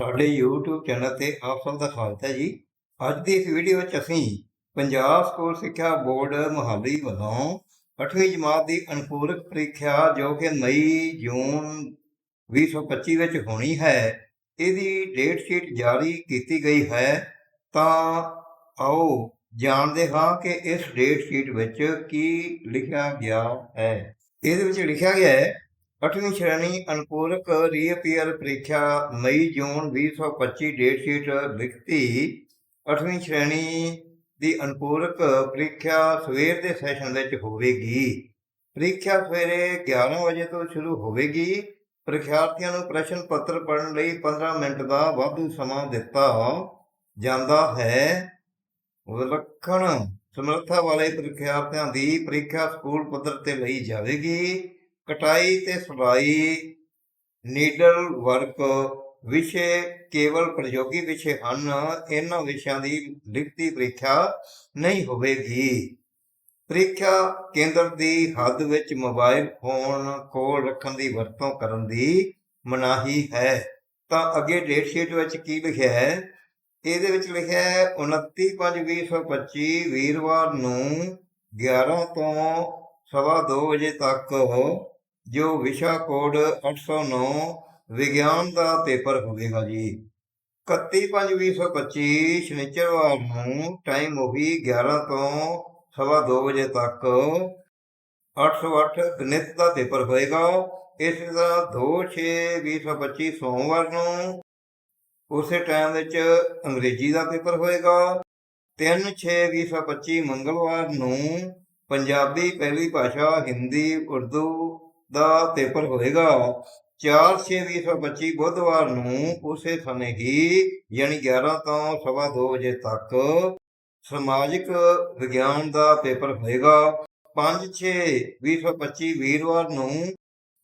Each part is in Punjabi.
ਸਾਡੇ YouTube ਚੈਨਲ ਤੇ ਆਪ ਸਭ ਦਾ ਸਵਾਗਤ ਹੈ ਜੀ। ਅੱਜ ਦੀ ਇਸ ਵੀਡੀਓ ਵਿੱਚ ਅਸੀਂ ਪੰਜਾਬ ਸਕੂਲ ਸਿੱਖਿਆ ਬੋਰਡ ਮੁਹਾਲੀ ਵੱਲੋਂ 8ਵੀਂ ਜਮਾਤ ਦੀ ਅਨੁਪੂਰਕ ਪ੍ਰੀਖਿਆ ਜੋ ਕਿ ਮਈ, ਜੂਨ 2025 ਵਿੱਚ ਹੋਣੀ ਹੈ, ਇਹਦੀ ਡੇਟ ਸ਼ੀਟ ਜਾਰੀ ਕੀਤੀ ਗਈ ਹੈ। ਤਾਂ ਆਓ ਜਾਣਦੇ ਹਾਂ ਕਿ ਇਸ ਡੇਟ ਸ਼ੀਟ ਵਿੱਚ ਕੀ ਲਿਖਿਆ ਗਿਆ ਹੈ। ਇਹਦੇ ਵਿੱਚ ਲਿਖਿਆ ਗਿਆ ਹੈ 8ਵੀਂ ਸ਼੍ਰੇਣੀ ਅਨੁਪੂਰਕ ਰੀਅਪੀਅਰ ਪ੍ਰੀਖਿਆ ਮਈ ਜੂਨ 2025 ਡੇਟ ਸ਼ੀਟ ਲਿਖਤੀ। 8ਵੀਂ ਸ਼੍ਰੇਣੀ ਦੀ ਅਨੁਪੂਰਕ ਪ੍ਰੀਖਿਆ ਸਵੇਰ ਦੇ ਸੈਸ਼ਨ ਵਿੱਚ ਹੋਵੇਗੀ। ਪ੍ਰੀਖਿਆ ਸਵੇਰੇ 11 ਵਜੇ ਤੋਂ ਸ਼ੁਰੂ ਹੋਵੇਗੀ। ਪ੍ਰੀਖਿਆਰਥੀਆਂ ਨੂੰ ਪ੍ਰਸ਼ਨ ਪੱਤਰ ਪੜ੍ਹਨ ਲਈ 15 ਮਿੰਟ ਦਾ ਵਾਧੂ ਸਮਾਂ ਦਿੱਤਾ ਜਾਂਦਾ ਹੈ। ਵਿਲੱਖਣ ਸਮਰੱਥਾ ਵਾਲੇ ਪ੍ਰੀਖਿਆਰਥੀਆਂ ਦੀ ਪ੍ਰੀਖਿਆ ਸਕੂਲ ਪੱਧਰ ਤੇ ਲਈ ਜਾਵੇਗੀ। ਕਟਾਈ ਤੇ ਸਲਾਈ ਨੀਡਲ ਵਰਕ ਵਿਸ਼ੇ ਕੇਵਲ ਪ੍ਰਯੋਗੀ ਵਿਸ਼ੇ ਹਨ, ਇਹਨਾਂ ਵਿਸ਼ਿਆਂ ਦੀ ਲਿਖਤੀ ਪ੍ਰੀਖਿਆ ਨਹੀਂ ਹੋਵੇਗੀ। ਪ੍ਰੀਖਿਆ ਕੇਂਦਰ ਦੀ ਹੱਦ ਵਿੱਚ ਮੋਬਾਈਲ ਫੋਨ ਕੋਲ ਰੱਖਣ ਦੀ ਵਰਤੋਂ ਕਰਨ ਦੀ ਮਨਾਹੀ ਹੈ। ਤਾਂ ਅੱਗੇ ਡੇਟ ਸ਼ੀਟ ਵਿੱਚ ਕੀ ਲਿਖਿਆ ਹੈ? ਇਹਦੇ ਵਿੱਚ ਲਿਖਿਆ ਹੈ 29/5/2025 ਵੀਰਵਾਰ ਨੂੰ 11 ਤੋਂ ਸਵਾ 2 ਵਜੇ ਤੱਕ ਜੋ ਵਿਸ਼ਾ ਕੋਡ 809 ਵਿਗਿਆਨ ਦਾ ਪੇਪਰ ਹੋਵੇਗਾ ਜੀ। 31/5/2025 ਸ਼ਨੀਚਰਵਾਰ ਨੂੰ ਟਾਈਮ ਉਹੀ 11 ਤੋਂ ਸਵਾ 2 ਵਜੇ ਤੱਕ 808 ਗਣਿਤ ਦਾ ਪੇਪਰ ਹੋਏਗਾ। ਇਸ ਤਰ੍ਹਾਂ 2/6/2025 ਸੋਮਵਾਰ ਨੂੰ ਉਸੇ ਟਾਈਮ ਵਿੱਚ ਅੰਗਰੇਜ਼ੀ ਦਾ ਪੇਪਰ ਹੋਏਗਾ। 3/6/2025 ਮੰਗਲਵਾਰ ਨੂੰ ਪੰਜਾਬੀ ਪਹਿਲੀ ਭਾਸ਼ਾ ਹਿੰਦੀ, ਉਰਦੂ ਦਾ ਪੇਪਰ ਹੋਏਗਾ। 4/6/2025 ਬੁੱਧਵਾਰ ਨੂੰ ਉਸੇ ਸਮੇਂ ਹੀ ਯਾਨੀ 11 ਤੋਂ ਸਵਾ 2 ਵਜੇ ਤੱਕ ਸਮਾਜਿਕ ਵਿਗਿਆਨ ਦਾ ਪੇਪਰ ਹੋਏਗਾ। 5/6/2025 ਵੀਰਵਾਰ ਨੂੰ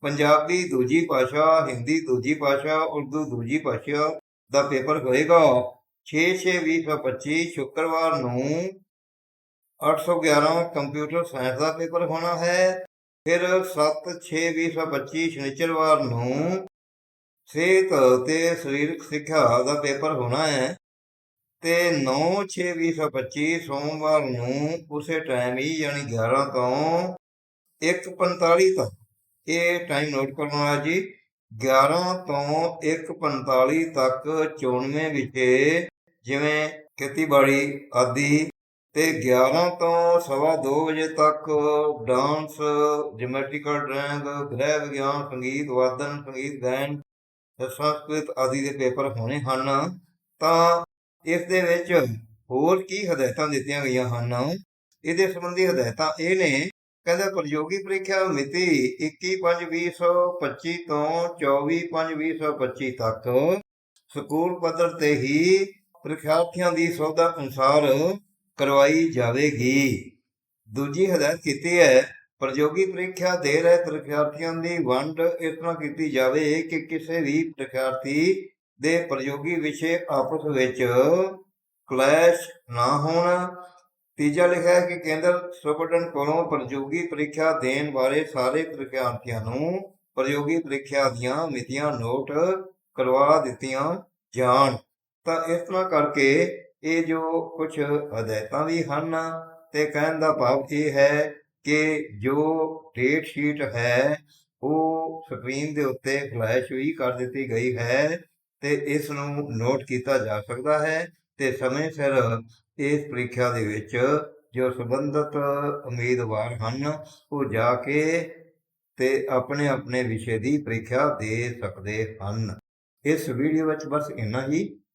ਪੰਜਾਬੀ ਦੂਜੀ ਭਾਸ਼ਾ, ਹਿੰਦੀ ਦੂਜੀ ਭਾਸ਼ਾ, ਉਰਦੂ ਦੂਜੀ ਭਾਸ਼ਾ ਦਾ ਪੇਪਰ ਹੋਏਗਾ। 6/6/2025 ਸ਼ੁੱਕਰਵਾਰ ਨੂੰ 811 ਕੰਪਿਊਟਰ ਸਾਇੰਸ ਦਾ ਪੇਪਰ ਹੋਣਾ ਹੈ। ਫਿਰ 7/6/2025 ਸ਼ਨੀਚਰਵਾਰ ਨੂੰ ਸਿਹਤ ਤੇ ਸਰੀਰਕ ਸਿੱਖਿਆ ਦਾ ਪੇਪਰ ਹੋਣਾ ਹੈ ਤੇ 9/6/2025 ਸੋਮਵਾਰ ਨੂੰ ਉਸੇ ਟਾਈਮ ਹੀ ਯਾਨੀ 11 ਤੋਂ 1:45 ਤੱਕ। ਇਹ ਟਾਈਮ ਨੋਟ ਕਰਨਾ ਹੈ ਜੀ। 11 ਤੋਂ 1:45 ਤੱਕ 94 ਵਿਸ਼ੇ ਜਿਵੇਂ ਖੇਤੀਬਾੜੀ, ਆਦਿ ਤੇ 11 ਤੋਂ ਸਵਾ 2 ਵਜੇ ਤੱਕ ਡਾਂਸ ਜਿਓਮੈਟ੍ਰੀਕਲ ਡਰਾਇੰਗ ਗ੍ਰਹਿ ਵਿਗਿਆਨ, ਸੰਗੀਤ, ਵਾਦਨ, ਸੰਗੀਤ, ਗਾਇਨ ਸੰਸਕ੍ਰਿਤ ਆਦਿ ਦੇ ਪੇਪਰ ਹੋਣੇ ਹਨ। ਤਾਂ ਇਸ ਦੇ ਵਿੱਚ ਹੋਰ ਕੀ ਹਦਾਇਤਾਂ ਦਿੱਤੀਆਂ ਗਈਆਂ ਹਨ? ਇਹਦੇ ਸੰਬੰਧੀ ਹਦਾਇਤਾਂ ਇਹ ਨੇ, ਕਹਿੰਦੇ ਪ੍ਰਯੋਗੀ ਪ੍ਰੀਖਿਆ ਮਿਤੀ 21/5/2025 ਤੋਂ 24/5/2025 ਤੱਕ ਸਕੂਲ ਪੱਧਰ ਤੇ ਹੀ ਪ੍ਰੀਖਿਆਰਥੀਆਂ ਦੀ ਸੌਦਾ ਅਨੁਸਾਰ ਕਰਵਾਈ ਜਾਵੇਗੀ। ਦੂਜੀ ਹਦਾਇਤ ਕੀਤੀ ਹੈ, ਪ੍ਰਯੋਗੀ ਪ੍ਰੀਖਿਆ ਦੇ ਰਹੇ ਪ੍ਰੀਖਿਆਰਥੀਆਂ ਦੀ ਵੰਡ ਇਸ ਤਰ੍ਹਾਂ ਕੀਤੀ ਜਾਵੇ ਕਿ ਕਿਸੇ ਵੀ ਪ੍ਰੀਖਿਆਰਥੀ ਦੇ ਪ੍ਰਯੋਗੀ ਵਿਸ਼ੇ ਆਪਸ ਵਿੱਚ ਕਲੈਸ਼ ਨਾ ਹੋਣ। ਤੀਜਾ ਲਿਖਿਆ ਹੈ ਕਿ ਕੇਂਦਰ ਸੁਪਰਡੈਂਟ ਕੋਲੋਂ ਪ੍ਰਯੋਗੀ ਪ੍ਰੀਖਿਆ ਦੇਣ ਬਾਰੇ ਸਾਰੇ ਪ੍ਰੀਖਿਆਰਥੀਆਂ ਨੂੰ ਪ੍ਰਯੋਗੀ ਪ੍ਰੀਖਿਆ ਦੀਆਂ ਮਿਤੀਆਂ ਨੋਟ ਕਰਵਾ ਦਿੱਤੀਆਂ ਜਾਣ। ਤਾਂ ਇਸ ਤਰ੍ਹਾਂ ਕਰਕੇ ਇਹ ਜੋ ਕੁਝ ਹਦਾਇਤਾਂ ਵੀ ਹਨ ਤੇ ਕਹਿਣ ਦਾ ਭਾਵ ਇਹ ਹੈ ਕਿ ਜੋ ਡੇਟ ਸ਼ੀਟ ਹੈ, ਉਹ ਸਕਰੀਨ ਦੇ ਉੱਤੇ ਫਲੈਸ਼ ਵੀ ਕਰ ਦਿੱਤੀ ਗਈ ਹੈ ਤੇ ਇਸ ਨੂੰ ਨੋਟ ਕੀਤਾ ਜਾ ਸਕਦਾ ਹੈ ਤੇ ਸਮੇਂ ਸਿਰ ਇਸ ਪ੍ਰੀਖਿਆ ਦੇ ਵਿੱਚ ਜੋ ਸੰਬੰਧਿਤ ਉਮੀਦਵਾਰ ਹਨ, ਉਹ ਜਾ ਕੇ ਤੇ ਆਪਣੇ ਆਪਣੇ ਵਿਸ਼ੇ ਦੀ ਪ੍ਰੀਖਿਆ ਦੇ ਸਕਦੇ ਹਨ। ਇਸ ਵੀਡੀਓ ਵਿੱਚ ਬਸ ਇੰਨਾ ਹੀ।